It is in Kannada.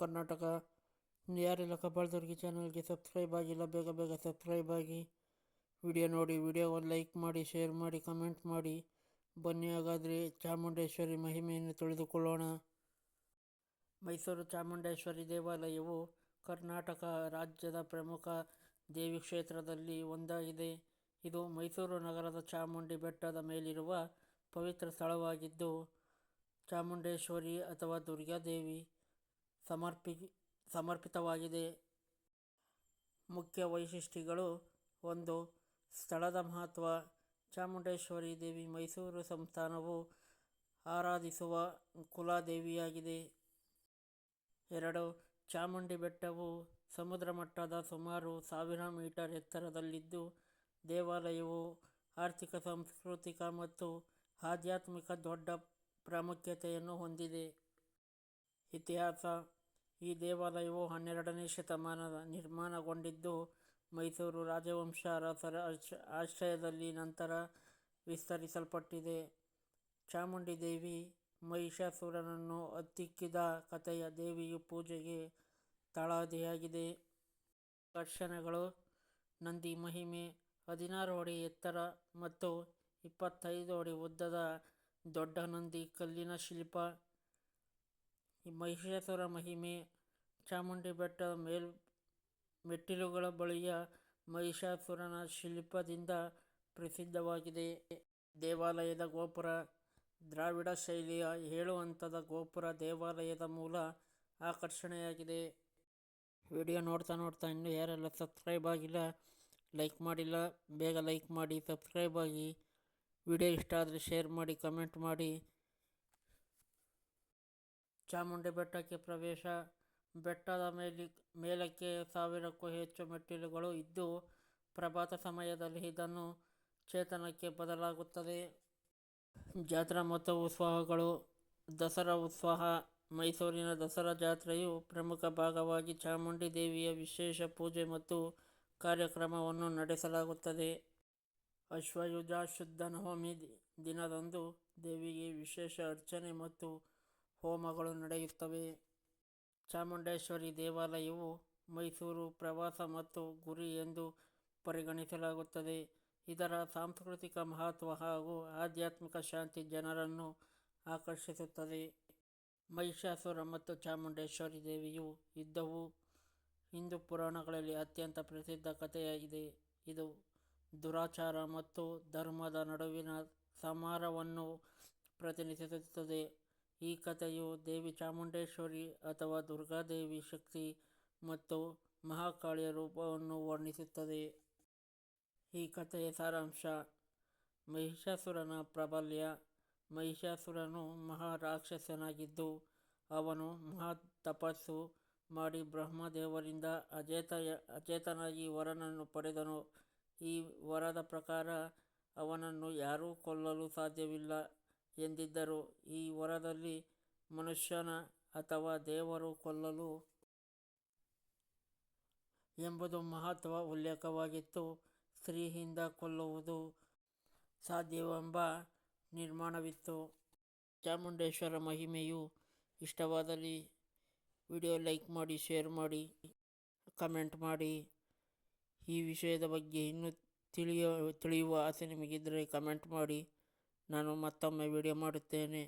ಕರ್ನಾಟಕ ಯಾರೆಲ್ಲ ಕಬ್ಬಾಳ್ದವ್ರಿಗೆ ಚಾನಲ್ಗೆ ಸಬ್ಸ್ಕ್ರೈಬ್ ಆಗಿಲ್ಲ, ಬೇಗ ಬೇಗ ಸಬ್ಸ್ಕ್ರೈಬ್ ಆಗಿ. ವಿಡಿಯೋ ನೋಡಿ ವಿಡಿಯೋವನ್ನು ಲೈಕ್ ಮಾಡಿ ಶೇರ್ ಮಾಡಿ ಕಮೆಂಟ್ ಮಾಡಿ. ಬನ್ನಿ ಹಾಗಾದರೆ ಚಾಮುಂಡೇಶ್ವರಿ ಮಹಿಮೆಯನ್ನು ತಿಳಿದುಕೊಳ್ಳೋಣ. ಮೈಸೂರು ಚಾಮುಂಡೇಶ್ವರಿ ದೇವಾಲಯವು ಕರ್ನಾಟಕ ರಾಜ್ಯದ ಪ್ರಮುಖ ದೇವಿ ಕ್ಷೇತ್ರದಲ್ಲಿ ಒಂದಾಗಿದೆ. ಇದು ಮೈಸೂರು ನಗರದ ಚಾಮುಂಡಿ ಬೆಟ್ಟದ ಮೇಲಿರುವ ಪವಿತ್ರ ಸ್ಥಳವಾಗಿದ್ದು, ಚಾಮುಂಡೇಶ್ವರಿ ಅಥವಾ ದುರ್ಗಾದೇವಿ ಸಮರ್ಪಿ, ಸಮರ್ಪಿತವಾಗಿದೆ. ಮುಖ್ಯ ವೈಶಿಷ್ಟ್ಯಗಳು ಒಂದು, ಸ್ಥಳದ ಮಹತ್ವ. ಚಾಮುಂಡೇಶ್ವರಿ ದೇವಿ ಮೈಸೂರು ಸಂಸ್ಥಾನವು ಆರಾಧಿಸುವ ಕುಲದೇವಿಯಾಗಿದೆ. ಎರಡು, ಚಾಮುಂಡಿ ಬೆಟ್ಟವು ಸಮುದ್ರ ಮಟ್ಟದ ಸುಮಾರು ಸಾವಿರ ಮೀಟರ್ ಎತ್ತರದಲ್ಲಿದ್ದು, ದೇವಾಲಯವು ಆರ್ಥಿಕ, ಸಾಂಸ್ಕೃತಿಕ ಮತ್ತು ಆಧ್ಯಾತ್ಮಿಕ ದೊಡ್ಡ ಪ್ರಾಮುಖ್ಯತೆಯನ್ನು ಹೊಂದಿದೆ. ಇತಿಹಾಸ ಈ ದೇವಾಲಯವು ಹನ್ನೆರಡನೇ ಶತಮಾನದ ನಿರ್ಮಾಣಗೊಂಡಿದ್ದು, ಮೈಸೂರು ರಾಜವಂಶ ಅರಸರ ಆಶ್ರಯದಲ್ಲಿ ನಂತರ ವಿಸ್ತರಿಸಲ್ಪಟ್ಟಿದೆ. ಚಾಮುಂಡಿ ದೇವಿ ಮಹಿಷಾಸುರನನ್ನು ಹತ್ತಿಕ್ಕಿದ ಕಥೆಯ ದೇವಿಯು ಪೂಜೆಗೆ ತಳಹದಿಯಾಗಿದೆ ದರ್ಶನಗಳು, ನಂದಿ ಮಹಿಮೆ, ಹದಿನಾರು ಅಡಿ ಎತ್ತರ ಮತ್ತು ಇಪ್ಪತ್ತೈದು ಅಡಿ ಉದ್ದದ ದೊಡ್ಡ ನಂದಿ ಕಲ್ಲಿನ ಶಿಲ್ಪ ಮಹಿಷಾಸುರ ಮಹಿಮೆ ಚಾಮುಂಡಿ ಬೆಟ್ಟದ ಮೇಲ್ ಮೆಟ್ಟಿಲುಗಳ ಬಳಿಯ ಮಹಿಷಾಸುರನ ಶಿಲ್ಪದಿಂದ ಪ್ರಸಿದ್ಧವಾಗಿದೆ. ದೇವಾಲಯದ ಗೋಪುರ, ದ್ರಾವಿಡ ಶೈಲಿಯ ಏಳು ಹಂತದ ಗೋಪುರ ದೇವಾಲಯದ ಮೂಲ ಆಕರ್ಷಣೆಯಾಗಿದೆ. ವಿಡಿಯೋ ನೋಡ್ತಾ ನೋಡ್ತಾ ಇನ್ನೂ ಯಾರೆಲ್ಲ ಸಬ್ಸ್ಕ್ರೈಬ್ ಆಗಿಲ್ಲ, ಲೈಕ್ ಮಾಡಿಲ್ಲ, ಬೇಗ ಲೈಕ್ ಮಾಡಿ, ಸಬ್ಸ್ಕ್ರೈಬ್ ಆಗಿ. ವಿಡಿಯೋ ಇಷ್ಟ ಆದರೆ ಶೇರ್ ಮಾಡಿ, ಕಮೆಂಟ್ ಮಾಡಿ. ಚಾಮುಂಡಿ ಬೆಟ್ಟಕ್ಕೆ ಪ್ರವೇಶ. ಬೆಟ್ಟದ ಮೇಲಿ, ಮೇಲಕ್ಕೆ ಸಾವಿರಕ್ಕೂ ಹೆಚ್ಚು ಮೆಟ್ಟಿಲುಗಳು ಇದ್ದು, ಪ್ರಭಾತ ಸಮಯದಲ್ಲಿ ಇದನ್ನು ಚೇತನಕ್ಕೆ ಬದಲಾಗುತ್ತದೆ. ಜಾತ್ರಾ ಮತ್ತು ಉತ್ಸವಗಳು, ದಸರಾ ಉತ್ಸವ, ಮೈಸೂರಿನ ದಸರಾ ಜಾತ್ರೆಯು ಪ್ರಮುಖ ಭಾಗವಾಗಿ ಚಾಮುಂಡಿ ದೇವಿಯ ವಿಶೇಷ ಪೂಜೆ ಮತ್ತು ಕಾರ್ಯಕ್ರಮವನ್ನು ನಡೆಸಲಾಗುತ್ತದೆ. ಅಶ್ವಯುಜ ಶುದ್ಧ ನವಮಿ ದಿನದಂದು ದೇವಿಗೆ ವಿಶೇಷ ಅರ್ಚನೆ ಮತ್ತು ಹೋಮಗಳು ನಡೆಯುತ್ತವೆ. ಚಾಮುಂಡೇಶ್ವರಿ ದೇವಾಲಯವು ಮೈಸೂರು ಪ್ರವಾಸ ಮತ್ತು ಗುರಿ ಎಂದು ಪರಿಗಣಿಸಲಾಗುತ್ತದೆ. ಇದರ ಸಾಂಸ್ಕೃತಿಕ ಮಹತ್ವ ಹಾಗೂ ಆಧ್ಯಾತ್ಮಿಕ ಶಾಂತಿ ಜನರನ್ನು ಆಕರ್ಷಿಸುತ್ತದೆ. ಮಹಿಷಾಸುರ ಮತ್ತು ಚಾಮುಂಡೇಶ್ವರಿ ದೇವಿಯು ಇದ್ದವು ಹಿಂದೂ ಪುರಾಣಗಳಲ್ಲಿ ಅತ್ಯಂತ ಪ್ರಸಿದ್ಧ ಕಥೆಯಾಗಿದೆ. ಇದು ದುರಾಚಾರ ಮತ್ತು ಧರ್ಮದ ನಡುವಿನ ಸಮರವನ್ನು ಪ್ರತಿನಿಧಿಸುತ್ತದೆ. ಈ ಕಥೆಯು ದೇವಿ ಚಾಮುಂಡೇಶ್ವರಿ ಅಥವಾ ದುರ್ಗಾದೇವಿ ಶಕ್ತಿ ಮತ್ತು ಮಹಾಕಾಳಿಯ ರೂಪವನ್ನು ವರ್ಣಿಸುತ್ತದೆ. ಈ ಕಥೆಯ ಸಾರಾಂಶ, ಮಹಿಷಾಸುರನ ಪ್ರಾಬಲ್ಯ. ಮಹಿಷಾಸುರನು ಮಹಾರಾಕ್ಷಸನಾಗಿದ್ದು, ಅವನು ಮಹಾ ತಪಸ್ಸು ಮಾಡಿ ಬ್ರಹ್ಮದೇವರಿಂದ ಅಚೇತ ಅಚೇತನಾಗಿ ವರನನ್ನು ಪಡೆದನು. ಈ ವರದ ಪ್ರಕಾರ ಅವನನ್ನು ಯಾರೂ ಕೊಲ್ಲಲು ಸಾಧ್ಯವಿಲ್ಲ. ಎಂದಿದ್ದರು ಈ ವರದಲ್ಲಿ ಮನುಷ್ಯನ ಅಥವಾ ದೇವರು ಕೊಲ್ಲಲು ಎಂಬುದು ಮಹತ್ವ ಉಲ್ಲೇಖವಾಗಿತ್ತು ಸ್ತ್ರೀಯಿಂದ ಕೊಲ್ಲುವುದು ಸಾಧ್ಯವೆಂಬ ನಿರ್ಮಾಣವಿತ್ತು. ಚಾಮುಂಡೇಶ್ವರ ಮಹಿಮೆಯು ಇಷ್ಟವಾದಲ್ಲಿ ವಿಡಿಯೋ ಲೈಕ್ ಮಾಡಿ, ಶೇರ್ ಮಾಡಿ, ಕಮೆಂಟ್ ಮಾಡಿ. ಈ ವಿಷಯದ ಬಗ್ಗೆ ಇನ್ನೂ ತಿಳಿಯೋ, ತಿಳಿಯುವ ಆಸೆ ನಿಮಗಿದ್ದರೆ ಕಮೆಂಟ್ ಮಾಡಿ. ನಾನು ಮತ್ತೊಮ್ಮೆ ವಿಡಿಯೋ ಮಾಡುತ್ತೇನೆ.